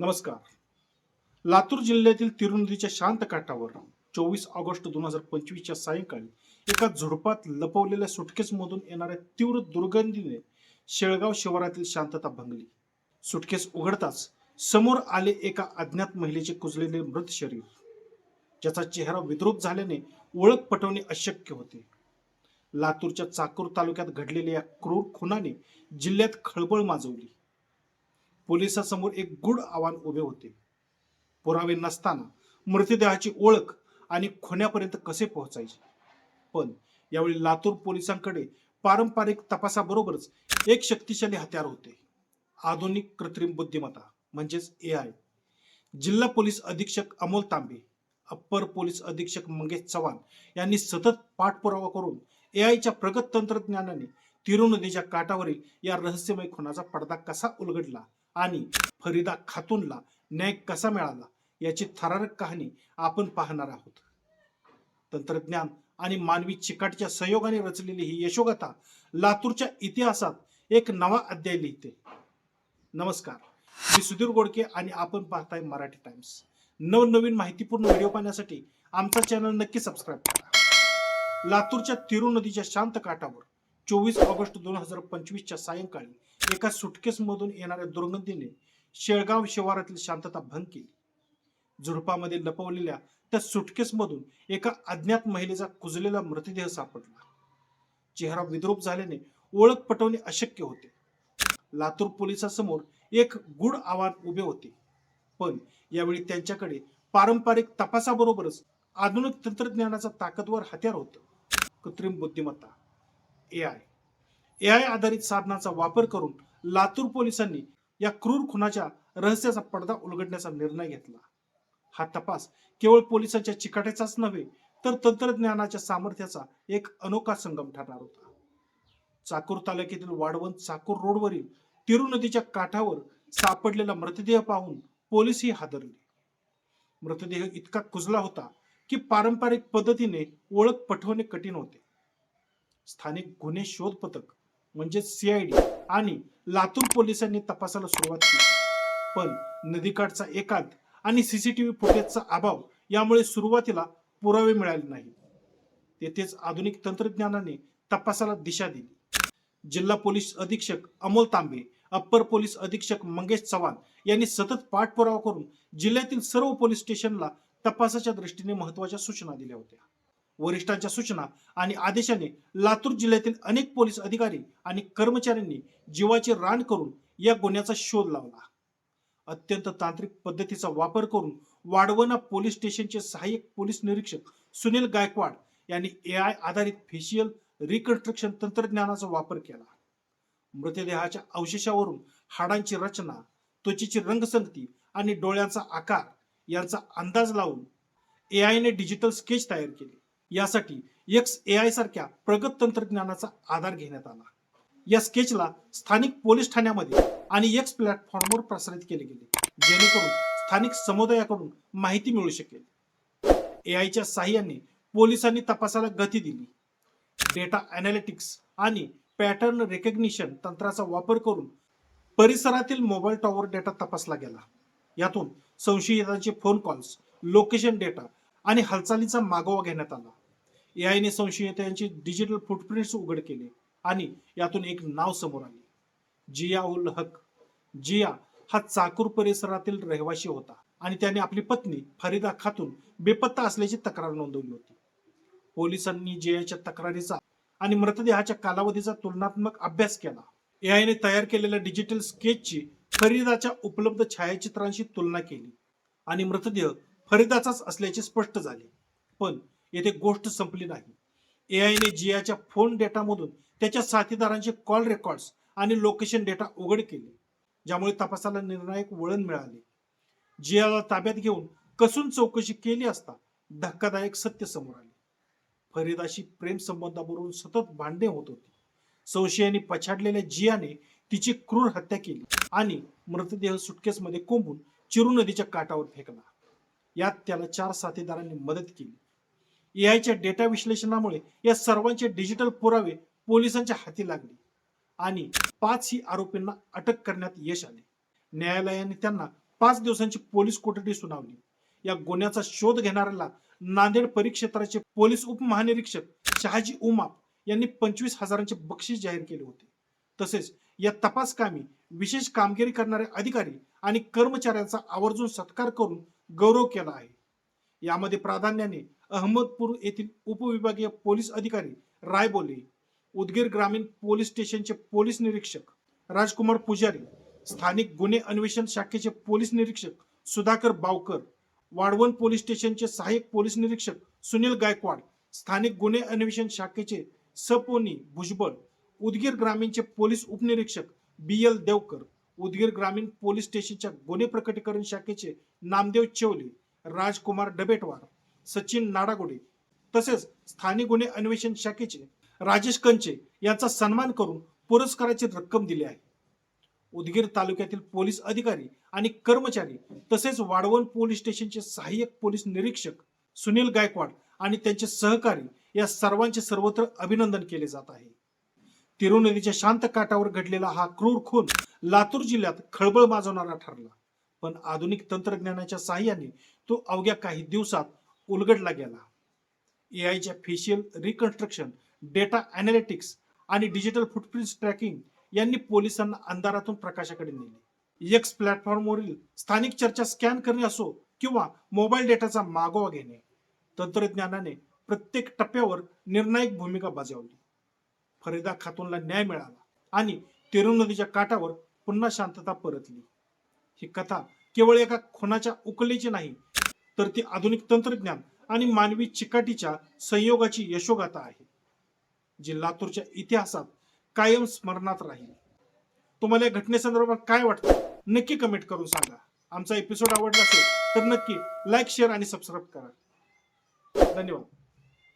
नमस्कार. लातूर जिल्ह्यातील तिरुनदीच्या शांत काठावर चोवीस ऑगस्ट दोन हजार पंचवीसच्या सायंकाळी एका झुडपात लपवलेल्या सुटकेसमधून येणाऱ्या तीव्र दुर्गंधीने शेळगाव शिवारातील शांतता भंगली. सुटकेस उघडताच समोर आले एका अज्ञात महिलेचे कुजलेले मृत शरीर. ज्याचा चेहरा विद्रूप झाल्याने ओळख पटवणे अशक्य होते. लातूरच्या चाकूर तालुक्यात घडलेल्या या क्रूर खुनाने जिल्ह्यात खळबळ माजवली. पोलिसांसमोर एक गुढ आव्हान उभे होते. पुरावे नसताना मृतदेहाची ओळख आणि खुन्यापर्यंत कसे पोहोचायचे? पण यावेळी लातूर पोलिसांकडे पारंपरिक तपासाबरोबरच एक शक्तिशाली हत्यार होते. आधुनिक कृत्रिम बुद्धिमत्ता म्हणजेच ए आय जिल्हा पोलीस अधीक्षक अमोल तांबे अप्पर पोलीस अधीक्षक मंगेश चव्हाण यांनी सतत पाठपुरावा करून ए आयच्या प्रगत तंत्रज्ञानाने तिरुनदीच्या काठावरील या रहस्यमय खुनाचा पडदा कसा उलगडला आणि फरीदा खातूनला न्याय कसा मिळाला याची थरारक कहाणी आपण पाहणार आहोत. तंत्रज्ञान आणि मानवी चिकाटच्या सहयोगाने रचलेली ही यशोगाथा लातूरच्या इतिहासात एक नवा अध्याय लिहिते. नमस्कार. मी सुधीर गोडके आणि आपण पाहताय मराठी टाइम्स. नवनवीन माहितीपूर्ण व्हिडिओ पाहण्यासाठी आमचा चॅनल नक्की सबस्क्राईब करा. लातूरच्या तिरू नदीच्या शांत काठावर चोवीस ऑगस्ट दोन हजार पंचवीसच्या सायंकाळी एका सुटकेसमधून येणाऱ्या दुर्गंधीने शेळगाव शिवारातील शांतता भंग केली. झुडपामध्ये लपवलेल्या त्या सुटकेसमधून एका अज्ञात महिलेचा कुजलेला मृतदेह सापडला. चेहरा विद्रूप झाल्याने ओळख पटवणे अशक्य होते. लातूर पोलिसांसमोर एक गुढ आव्हान उभे होते. पण यावेळी त्यांच्याकडे पारंपरिक तपासाबरोबरच आधुनिक तंत्रज्ञानाचा ताकदवर हत्यार होतं. कृत्रिम बुद्धिमत्ता ए आय ए आय आधारित साधनाचा वापर करून लातूर पोलिसांनी या क्रूर खुनाच्या रहस्याचा पडदा उलगडण्याचा निर्णय घेतला. हा तपास केवळ पोलिसांच्या चिकाट्याचाच नव्हे तर तंत्रज्ञानाच्या सामर्थ्याचा एक अनोखा संगम ठरणार होता. चाकूर तालुक्यातील वाढवण चाकूर रोडवरील तिरू नदीच्या काठावर सापडलेला मृतदेह पाहून पोलीसही हादरले. मृतदेह इतका कुजला होता की पारंपरिक पद्धतीने ओळख पटवणे कठीण होते. स्थानिक गुन्हे शोध पथक म्हणजे सीआयडी आणि लातूर पोलिसांनी तपासाला सुरुवात केली. पण नदीकाठचा एकांत आणि सीसीटीव्ही फुटेजचा अभाव यामुळे सुरुवातीला पुरावे मिळाले नाही तेथेच आधुनिक तंत्रज्ञानाने तपासाला दिशा दिली. जिल्हा पोलीस अधीक्षक अमोल तांबे अप्पर पोलीस अधीक्षक मंगेश चव्हाण यांनी सतत पाठपुरावा करून जिल्ह्यातील सर्व पोलीस स्टेशनला तपासाच्या दृष्टीने महत्त्वाच्या सूचना दिल्या होत्या. वरिष्ठांच्या सूचना आणि आदेशाने लातूर जिल्ह्यातील अनेक पोलीस अधिकारी आणि कर्मचाऱ्यांनी जीवाचे रान करून या गुन्ह्याचा शोध लावला. अत्यंत तांत्रिक पद्धतीचा वापर करून वाढवणा पोलीस स्टेशनचे सहाय्यक पोलीस निरीक्षक सुनील गायकवाड यांनी ए आय आधारित फेशियल रिकन्स्ट्रक्शन तंत्रज्ञानाचा वापर केला. मृतदेहाच्या अवशेषावरून हाडांची रचना त्वचेची रंगसंगती आणि डोळ्यांचा आकार यांचा अंदाज लावून ए आयने डिजिटल स्केच तयार केले. यासाठी एक्स ए आय सारख्या प्रगत तंत्रज्ञानाचा आधार घेण्यात आला. या स्केचला स्थानिक पोलीस ठाण्यामध्ये आणि एक्स प्लॅटफॉर्मवर प्रसारित केले गेले जेणेकरून स्थानिक समुदायाकडून माहिती मिळू शकेल. ए आयच्या साहाय्याने पोलिसांनी तपासाला गती दिली. डेटा अनालिटिक्स आणि पॅटर्न रेकग्निशन तंत्राचा वापर करून परिसरातील मोबाईल टॉवर डेटा तपासला गेला. यातून संशयितांचे फोन कॉल्स लोकेशन डेटा आणि हालचालीचा मागोवा घेण्यात आला. एआयने संशयितांचे डिजिटल फुटप्रिंट्स उघड केले आणि यातून एक नाव समोर आले. जिया उल हक. जिया हा चाकूर परिसरातील रहिवासी होता आणि त्याने आपली पत्नी फरीदा खातून बेपत्ता असल्याची तक्रार नोंदवली होती. पोलिसांनी जियाच्या तक्रारीचा आणि मृतदेहाच्या कालावधीचा तुलनात्मक अभ्यास केला. एआयने तयार केलेल्या डिजिटल स्केचची फरीदाच्या उपलब्ध छायाचित्रांशी तुलना केली आणि मृतदेह फरीदाचाच असल्याचे स्पष्ट झाले. पण येथे गोष्ट संपली नाही. एआयने जियाच्या फोन डेटामधून त्याच्या साथीदारांचे कॉल रेकॉर्ड्स आणि लोकेशन डेटा उघड केले ज्यामुळे तपासाला निर्णायक वळण मिळाले. जियाला ताब्यात घेऊन कसून चौकशी केली असता धक्कादायक सत्य समोर आले. फरीदाशी प्रेम सतत भांडणे होत होती. संशयाने पछाडलेल्या जियाने तिची क्रूर हत्या केली आणि मृतदेह सुटकेसमध्ये कोंबून चिरू नदीच्या काठावर फेकला. यात त्याला चार साथीदारांनी मदत केली. एआयच्या डेटा विश्लेषणामुळे या सर्वांचे डिजिटल पुरावे पोलिसांच्या हाती लागले आणि पाचही आरोपींना अटक करण्यात यश आले. न्यायालयाने त्यांना पाच दिवसांची पोलीस कोठडी सुनावली. या गुन्ह्याचा शोध घेणाऱ्याला नांदेड परिक्षेत्राचे पोलीस उपमहानिरीक्षक शहाजी उमाप यांनी पंचवीस हजारांचे बक्षीस जाहीर केले होते. तसेच या तपास कामी विशेष कामगिरी करणारे अधिकारी आणि कर्मचाऱ्यांचा आवर्जून सत्कार करून गौरव केला आहे. यामध्ये प्राधान्याने अहमदपूर येथील उपविभागीय पोलीस अधिकारी रायबोले उदगीर ग्रामीण पोलीस स्टेशनचे पोलीस निरीक्षक राजकुमार पुजारी स्थानिक गुन्हे अन्वेषण शाखेचे पोलीस निरीक्षक सुधाकर बावकर वाढवण पोलीस स्टेशनचे सहाय्यक पोलीस निरीक्षक सुनील गायकवाड स्थानिक गुन्हे अन्वेषण शाखेचे सपोनी भुजबळ उदगीर ग्रामीणचे पोलीस उपनिरीक्षक बी एल देवकर उदगीर ग्रामीण पोलीस स्टेशनच्या गुन्हे प्रकटीकरण शाखेचे नामदेव चेवले राजकुमार डबेटवार सचिन नाडागोडे तसेच स्थानिक गुन्हे अन्वेषण शाखेचे राजेश कंचे यांचा सन्मान करून पुरस्काराची रक्कम दिली आहे. उदगीर तालुक्यातील पोलीस अधिकारी आणि कर्मचारी तसेच वाढवण पोलीस स्टेशनचे सहाय्यक पोलीस निरीक्षक सुनील गायकवाड आणि त्यांचे सहकारी या सर्वांचे सर्वत्र अभिनंदन केले जात आहे. तिरुनदीच्या शांत काठावर घडलेला हा क्रूर खून लातूर जिल्ह्यात खळबळ माजवणारा ठरला. पण आधुनिक तंत्रज्ञानाच्या सहाय्याने तो अवघ्या काही दिवसात उलगडला गेला. एआयच्या फेशियल रिकन्स्ट्रक्शन डेटा अनालिटिक्स आणि डिजिटल फुटप्रिंट ट्रॅकिंग यांनी पोलिसांना अंधारातून प्रकाशाकडे नेले. एक्स प्लॅटफॉर्मवरील स्थानिक चर्चा स्कॅन करणे असो किंवा मोबाईल डेटाचा मागोवा घेणे तंत्रज्ञानाने प्रत्येक टप्प्यावर निर्णायक भूमिका बजावली. फरीदा खातूनला न्याय मिळाला आणि तिरुनदीच्या काठावर पुन्हा शांतता परतली. ही कथा केवळ एका खुनाच्या उकलीची नाही तर ती आधुनिक तंत्रज्ञान आणि मानवी चिकाटीच्या संयोगाची यशोगाथा आहे. जी लातूरच्या इतिहासात कायम स्मरणात राहील. तुम्हाला या घटनेसंदर्भात काय वाटतं? नक्की कमेंट करून सांगा. आमचा एपिसोड आवडला असेल तर नक्की लाईक शेअर आणि सबस्क्राईब करा. धन्यवाद.